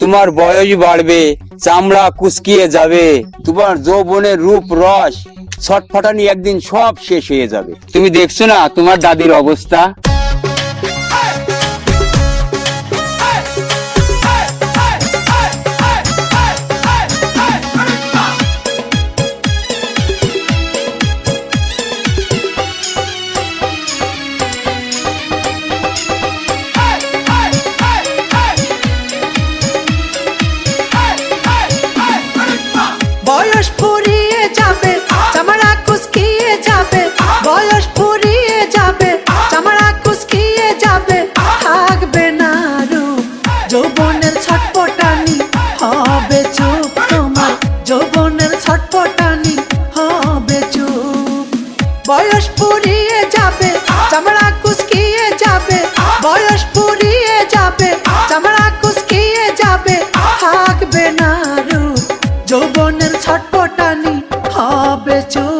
তোমার বয়স বাড়বে, চামড়া কুচকিয়ে যাবে, তোমার যৌবনের রূপ রস, ছটফটানি একদিন সব শেষ হয়ে যাবে। তুমি দেখছ না তোমার দাদির অবস্থা? যৌবনের ছটপটানি, হবে চুপ তোমার। যৌবনের ছটপটানি, হবে চুপ। বয়স ফুরিয়ে যাবে, চামড়া কুচকিয়ে যাবে। বয়স ফুরিয়ে যাবে, চামড়া কুচকিয়ে যাবে। থাকবে না যৌবনের ছটপটানি, হবে চুপ।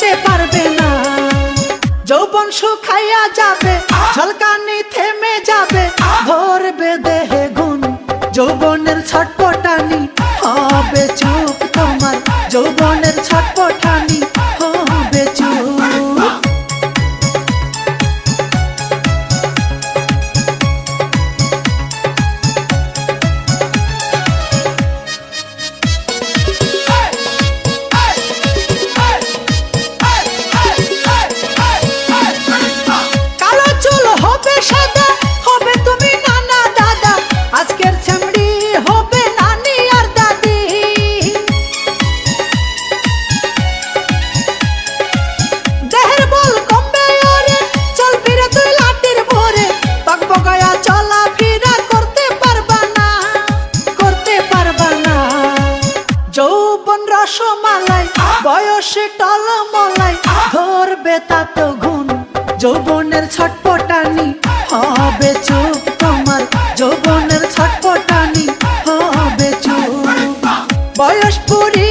চিবাতে পারবে না। যৌবন শুকাইয়া যাবে, ঝলকানি থেমে যাবে, ধরবে দেহে গুণ যৌবনের ছটপটানি হবে চুপ তোমার। যৌবনের ছটপটানি যৌবন রসমালাই বয়সে টলমলাই, ধরবে তো গুণ, যৌবনের ছটপটানি হবে চুপ তোমার, যৌবনের ছটপটানি হবে চুপ। বয়স ফুরিয়ে